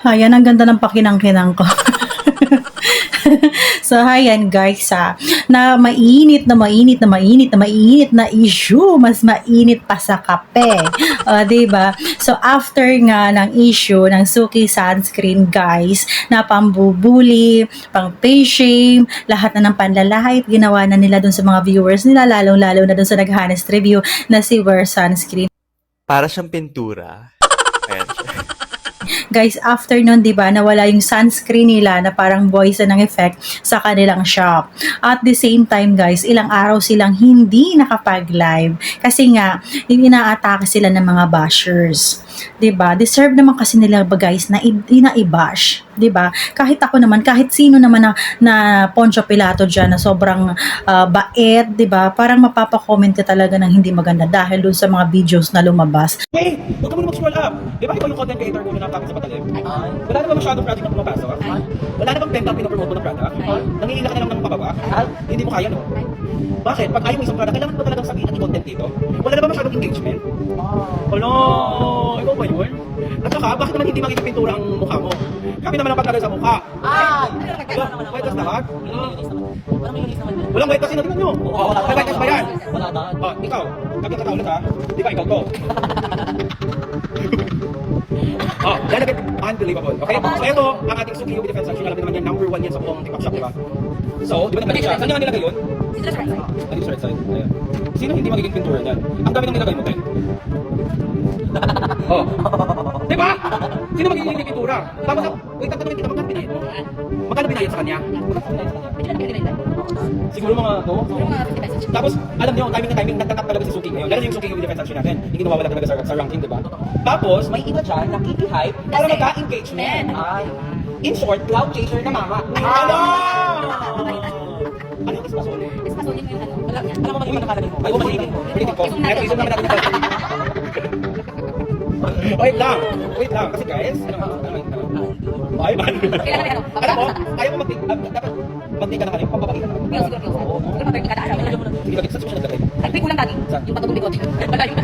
Ayan, ang ganda ng pakinang-kinang ko. so, ayan guys, ha, na mainit na mainit na mainit na mainit na issue, mas mainit pa sa kape. O, diba? So, after nga ng issue ng Suki sunscreen, guys, na pambubuli, pang shame, lahat na ng panlalait, ginawa na nila dun sa mga viewers nila, lalong-lalo na dun sa nag-honest review na si Wear Sunscreen. Para siyang pintura. Guys, after nun, di ba, nawala yung sunscreen nila na parang voice ng effect sa kanilang shop. At the same time, guys, ilang araw silang hindi nakapag-live kasi nga, inaatake sila ng mga bashers. Di ba? Deserve naman kasi nila guys na i- ina-bash. Di ba? Kahit ako naman, kahit sino naman na, na Poncio Pilato dyan na sobrang ah, bait, di ba? Parang mapapacomment ka talaga ng hindi maganda dahil dun sa mga videos na lumabas. Hey! Huwag ka muna mag-scroll up! Di ba ikaw yung content creator ko na natapos sa patalim? Wala na ba masyadong project na pumapasok? Wala na bang benta ang pinopromote mo ng product? Nangihila ka na lang ng pababa? Hindi mo kaya, no? Bakit? Pag ayaw mo isang product, kailangan mo talagang sabihin at i-content dito? Wala na ba masyadong engagement? Wala! Ikaw ba yun? Saka, bakit naman hindi magiging pintura ang mukha mo? Kami naman ang pagkagal sa mukha. Ay! Wala, White na lahat? Walang white kasi natin nyo. May white ba yan? Wala daw. Oh, ikaw, kakita ulit ha. Di ba ikaw to? oh, yan agad, unbelievable. Okay? So ito, ang ating Suki UV Defense Action. Alam naman yan, number one yan sa buong TikTok shop, di ba? So, di ba naglagay siya? Saan nga nilagay yun? Dito sa right side. Nandito sa right side. Ayan. Sino hindi magiging pintura niyan? Ang dami nang nilagay mo, Ken. oh. Di ba? Sino magiging hindi pintura? Tapos, wait, tatanungin kita, magkano binayad mo? Magkano binayad sa kanya? Siguro mga, no? Siguro mga 50 pesos. Tapos, alam niyo, timing na timing, nagtatap talaga si Suki ngayon. Lalo yung Suki yung defense action natin. Hindi nawawala talaga sa, sa ranking, di ba? Tapos, may iba dyan na hype para magka-engagement. Men. Ay. In short, cloud chaser na mama. Ano? Ano yung espasol? Espasoli mo yung ano. Alam mo mali pa nakalagay mo. Ay, umalitin mo. Ko. Isang natin. Eto, isang naman natin. Wait lang. Wait lang. Kasi guys, ano, ano, ano, ano, ay, may ano, Alam mo, ayaw mo mag ah, dapat mag-take ka ng ano, pababain ka ng Piyo siguro piyo. Siguro pa kada araw. Sige, bakit? Saan siya naglagay? Nag-pick ko lang dati. Yung patutong bigote. Wala yung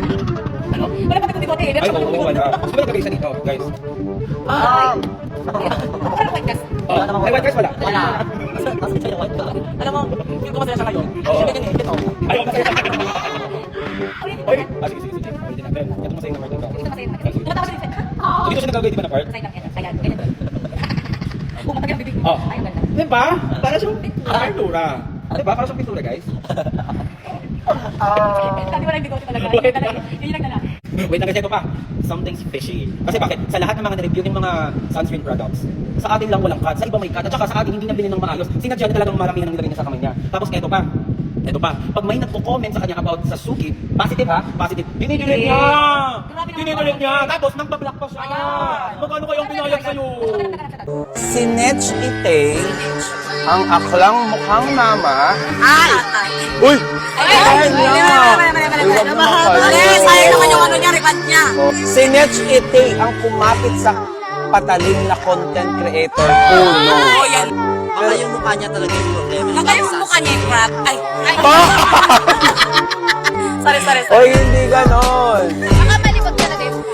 Ano? Wala patutong bigote. eh. Ay, oo, oo, wala. Gusto mo naglagay siya dito, guys? Ay! Parang white. Oh, ay, white guys, wala. Wala. Alam mo, yung gumasaya siya ngayon. Siya ganyan eh. Ito. Ayaw na sa'yo. Oy, ah, sige, sige, sige. Pwede natin. Ito masaya na Nagkagay, di ba na part? Side lang yan. Kaya, ganyan. Oh, matagal ang bibig mo. Oh. Ay, ang ganda. Di ba? Para siyang pintura. Di ba? Para siyang pintura, guys. Dati wala yung bigote talaga. Talaga. Yun yung nagdala. Wait lang kasi ito pa. Something's fishy. Kasi bakit? Sa lahat ng mga na-review ng mga sunscreen products, sa atin lang walang cut, sa iba may cut, at saka sa atin hindi niya bilhin ng maayos. Sinadya niya talagang marami ang nilagay niya sa kamay niya. Tapos eto pa. Eto pa. Pag may nagko-comment sa kanya about sa Suki, positive ha? Positive. Dinidelete niya! Grabe naman. Dinidelete niya! Tapos nang bablock pa siya! Magkano kayong pinayag sa'yo? Si Netch Ite, ang aklang mukhang mama. Ay! Uy! Ay! Na! Uy, wag naman kayo. Mali, sayang naman yung ano niya, record niya. Si Netch Ite, ang kumapit sa patalim na content creator. Puno. Oo, yan. Baka yung mukha niya talaga yung problema. Baka yung mukha niya yung crap. Ay, ay. sorry, sorry, sorry. Oy, hindi ganon. Baka malibag talaga yung... Uy,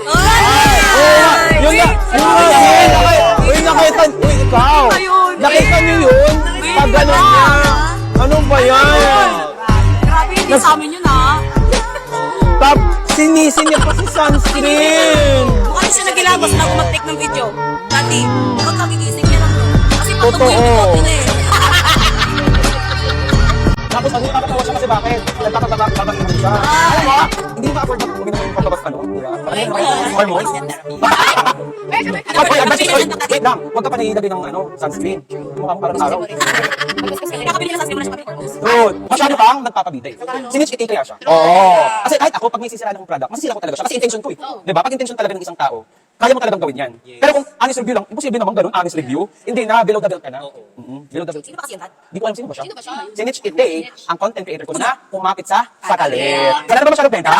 yun na, yun na, yun na, uy, nakita, uy, ikaw. Nakita niyo yun? Pag ganon niya. Ano ba yan? Grabe, hindi sa amin yun, ha? Tap, sinisin niya pa si sunscreen. Mukha niya siya nagilabas na umat-take ng video. Dati, huwag kagigising niya Totoo. yung eh. Tapos ano nakakatawa siya kasi bakit? Nagpapabababag mo siya. Alam mo, hindi mo ma-afford mag uminom ng pampabas ano, di ba? Ay, Hormones. Wait, advance, wait, wait lang. Huwag ka pa nilagay ng ano, sunscreen. Mukhang parang araw. Kakabili niya sa sabi mo na siya kami Dude, masyado kang nagpapabitay. Sinitch iti kaya siya. Oo. Kasi kahit ako, pag may sisiraan akong product, masisira ko talaga siya. Kasi intention ko eh. Di ba? Pag intention talaga ng isang tao, kaya mo talagang gawin yan. Pero kung honest review lang, imposible naman ganun, honest review. Hindi na, below the belt ka na. Mhm, Below the belt. Sino ba kasi yan, Tad? Di ko alam sino ba siya. Sino ba siya? Si Nitch Ite, ang content creator ko na kumapit sa sakalit. Wala na ba masyadong benta?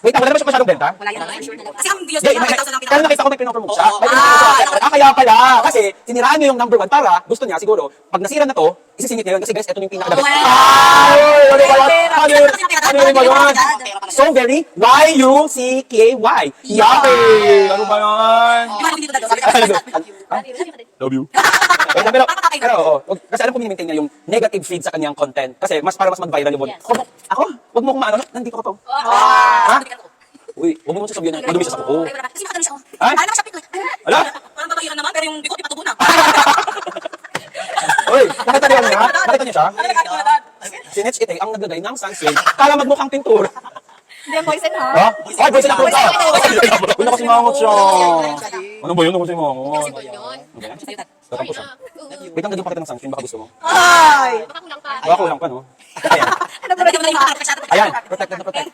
Wait, wala na ba siya masyadong benta? Wala yan, sure na lang. Kasi ang Yeah, niya, may, 5,000 ang kaya nakita ko may pinopromote siya. Oo, ah. Ah, kaya pala. Kasi siniraan niyo yung number one para gusto niya siguro, pag nasira na to, isisingit niya yun. Kasi guys, ito yung pinaka Wow. Ay! Ano ba yun? Pera. Ano yun? Ano yun ba yun? So very Y-U-C-K-Y. Yucky! Ano ba yun? Dati? Love you. Wait lang, pero, pero, oo. Wag- kasi alam ko minimaintain niya yung negative feed sa kanyang content. Kasi mas para mas mag-viral yung Yes. Ako, ako, wag mo kong maano, nandito ka pa. Ha? Uy, wag mo mong sasabihin na madumi sa kuko. Kasi makatamis ako. Ay? Alam mo siya, pikli. Ala? Parang babayiran naman, pero yung bikot, ipatubo na. Uy, nakita niyo niya? Nakita niyo siya? Ano? Si Nitch Ite ang naglagay ng sunscreen para magmukhang pintura. Hindi poison ha? Ha? Ay, boy, sila punta. Boy, Uy, nakasimangot siya. Ano ba yun? Nakasimangot. Simple yun. Okay. Tatapos siya. Wait lang, lagyan pa kita ng sunscreen. Baka gusto mo. Ay! Baka kulang pa, no? Ayan. Ano ba naman yung makakasya? Ayan. Protect na protect.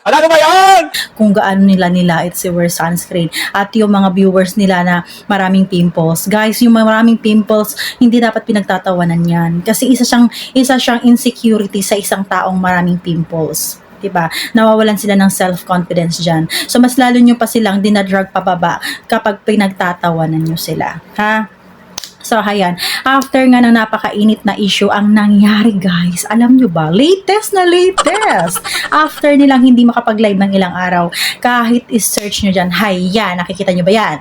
Ala, ano ba yan? kung gaano nila nilait si wear sunscreen at yung mga viewers nila na maraming pimples. Guys, yung maraming pimples, hindi dapat pinagtatawanan yan. Kasi isa siyang, isa siyang insecurity sa isang taong maraming pimples. Ba? Nawawalan sila ng self-confidence diyan. So mas lalo nyo pa silang dinadrag pababa kapag pinagtatawanan nyo sila. Ha? So, ayan. After nga ng napakainit na issue ang nangyari, guys. Alam nyo ba? Latest na latest. After nilang hindi makapag-live ng ilang araw, kahit is-search nyo dyan, hay, yan, nakikita nyo ba yan?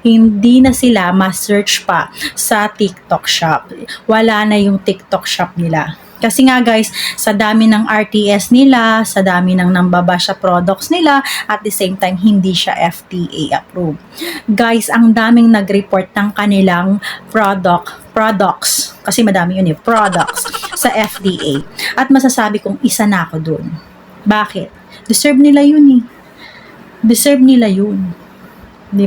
Hindi na sila ma-search pa sa TikTok shop. Wala na yung TikTok shop nila. Kasi nga guys, sa dami ng RTS nila, sa dami ng nambaba sa products nila, at the same time, hindi siya FTA approved. Guys, ang daming nag-report ng kanilang product, products, kasi madami yun eh, products, sa FDA. At masasabi kong isa na ako dun. Bakit? Deserve nila yun eh. Deserve nila yun.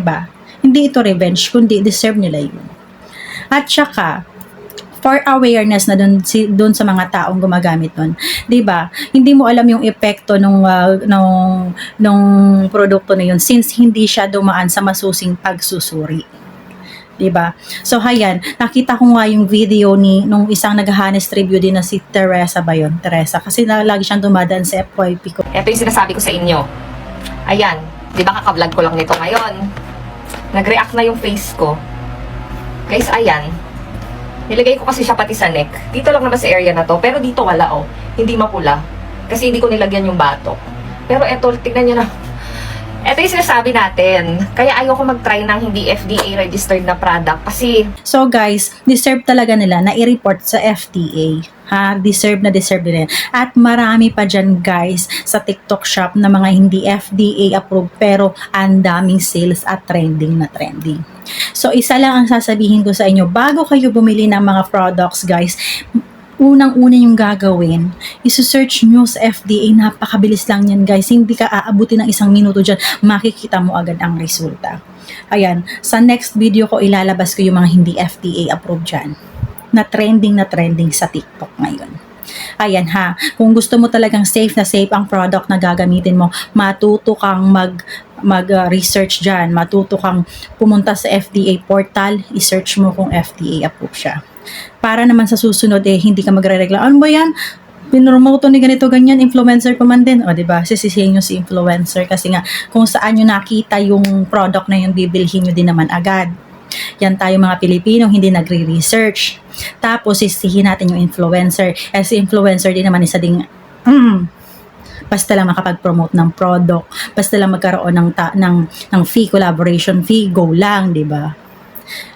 ba? Hindi ito revenge, kundi deserve nila yun. At saka, for awareness na doon si doon sa mga taong gumagamit nun. 'Di ba? Hindi mo alam yung epekto nung uh, nung nung produkto na yun since hindi siya dumaan sa masusing pagsusuri. 'Di ba? So hayan, nakita ko nga yung video ni nung isang nag-honest review din na si Teresa ba yun? Teresa kasi na, lagi siyang dumadaan sa FYP ko. Ito yung sinasabi ko sa inyo. Ayan, di ba kaka-vlog ko lang nito ngayon? Nag-react na yung face ko. Guys, ayan. Nilagay ko kasi siya pati sa neck. Dito lang naman sa area na to. Pero dito wala, oh. Hindi mapula. Kasi hindi ko nilagyan yung batok. Pero eto, tignan nyo na. Ito yung sinasabi natin. Kaya ayoko mag-try ng hindi FDA registered na product. Kasi So guys, deserve talaga nila na i-report sa FDA. Ha, deserve na deserve nila. At marami pa dyan guys sa TikTok shop na mga hindi FDA approved pero ang daming sales at trending na trending. So isa lang ang sasabihin ko sa inyo, bago kayo bumili ng mga products guys, unang-una yung gagawin, isi-search nyo sa FDA, napakabilis lang yan guys, hindi ka aabuti ng isang minuto dyan, makikita mo agad ang resulta. Ayan, sa next video ko ilalabas ko yung mga hindi FDA approved dyan, na trending na trending sa TikTok ngayon. Ayan ha, kung gusto mo talagang safe na safe ang product na gagamitin mo, matuto kang mag mag-research dyan, matuto kang pumunta sa FDA portal, i-search mo kung FDA approved siya. Para naman sa susunod eh, hindi ka magre-regla, ano ba yan? Pinromote ni ganito ganyan, influencer pa man din. O, di ba? Sisisihin nyo si influencer kasi nga kung saan nyo nakita yung product na yun, bibilhin nyo din naman agad. Yan tayo mga Pilipino, hindi nagre-research. Tapos, sisihin natin yung influencer. Eh, si influencer din naman isa ding, mm, basta lang makapag-promote ng product, basta lang magkaroon ng, ta- ng, ng fee, collaboration fee, go lang, di ba?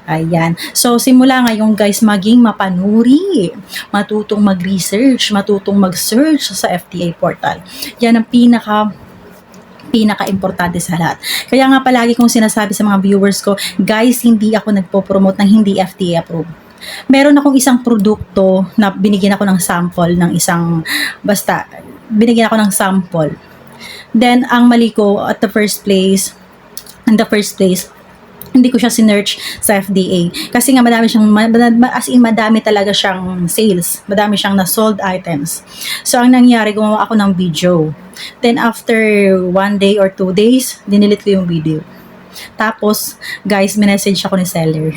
Ayan. So, simula ngayon guys, maging mapanuri. Matutong mag-research, matutong mag-search sa FDA portal. Yan ang pinaka pinaka-importante sa lahat. Kaya nga palagi kong sinasabi sa mga viewers ko, guys, hindi ako nagpo-promote ng hindi FDA approved. Meron akong isang produkto na binigyan ako ng sample ng isang, basta, binigyan ako ng sample. Then, ang mali ko at the first place, in the first place, hindi ko siya sinearch sa FDA. Kasi nga madami siyang, as in madami talaga siyang sales. Madami siyang na-sold items. So, ang nangyari, gumawa ako ng video. Then, after one day or two days, dinilit ko yung video. Tapos, guys, minessage ako ni seller.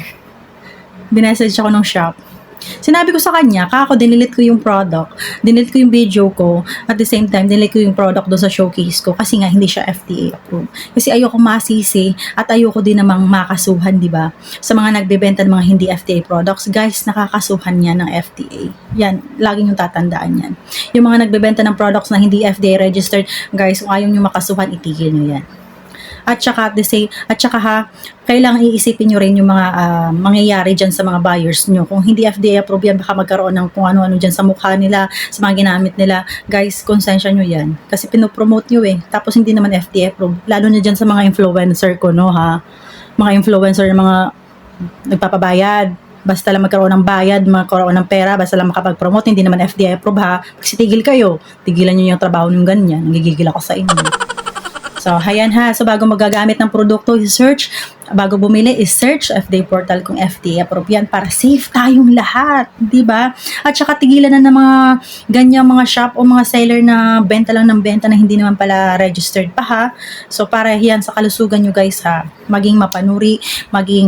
Binessage ako ng shop. Sinabi ko sa kanya, kako dinilit ko yung product, dinilit ko yung video ko, at the same time, dinilit ko yung product doon sa showcase ko kasi nga hindi siya FDA approved. Kasi ayoko masisi at ayoko din namang makasuhan, di ba? Sa mga nagbebenta ng mga hindi FDA products, guys, nakakasuhan yan ng FDA. Yan, lagi yung tatandaan yan. Yung mga nagbebenta ng products na hindi FDA registered, guys, kung ayaw nyo makasuhan, itigil nyo yan. At saka the same, at saka ha, kailangan iisipin nyo rin yung mga ah, mangyayari dyan sa mga buyers nyo. Kung hindi FDA approved yan, baka magkaroon ng kung ano-ano dyan sa mukha nila, sa mga ginamit nila. Guys, konsensya nyo yan. Kasi pinopromote nyo eh. Tapos hindi naman FDA approved. Lalo na dyan sa mga influencer ko, no ha? Mga influencer, mga nagpapabayad. Basta lang magkaroon ng bayad, magkaroon ng pera, basta lang makapag-promote, hindi naman FDA approved ha. Kasi tigil kayo. Tigilan nyo yung trabaho nyo ganyan. Nagigigil ako sa inyo. So, hayan ha. So, bago magagamit ng produkto, i-search. Bago bumili, i-search FDA portal kung FDA approved yan para safe tayong lahat. ba? At saka tigilan na ng mga ganyang mga shop o mga seller na benta lang ng benta na hindi naman pala registered pa ha. So, para yan sa kalusugan nyo guys ha. Maging mapanuri, maging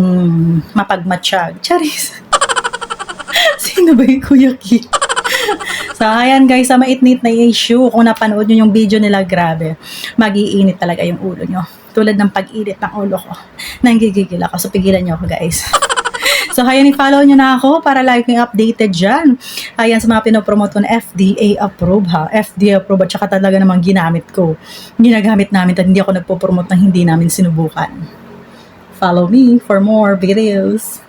mapagmatsyag. Charis. Sino ba yung Kuya Ki? So, ayan guys, sa mainit na issue, kung napanood nyo yung video nila, grabe, magiinit talaga yung ulo nyo. Tulad ng pag-init ng ulo ko. Nanggigigil ako, so pigilan nyo ako guys. so, ayan, i-follow nyo na ako para lagi kayong updated dyan. Ayan, sa mga pinopromote ko na FDA approved ha. FDA approved at saka talaga namang ginamit ko. Ginagamit namin at hindi ako nagpo-promote ng hindi namin sinubukan. Follow me for more videos.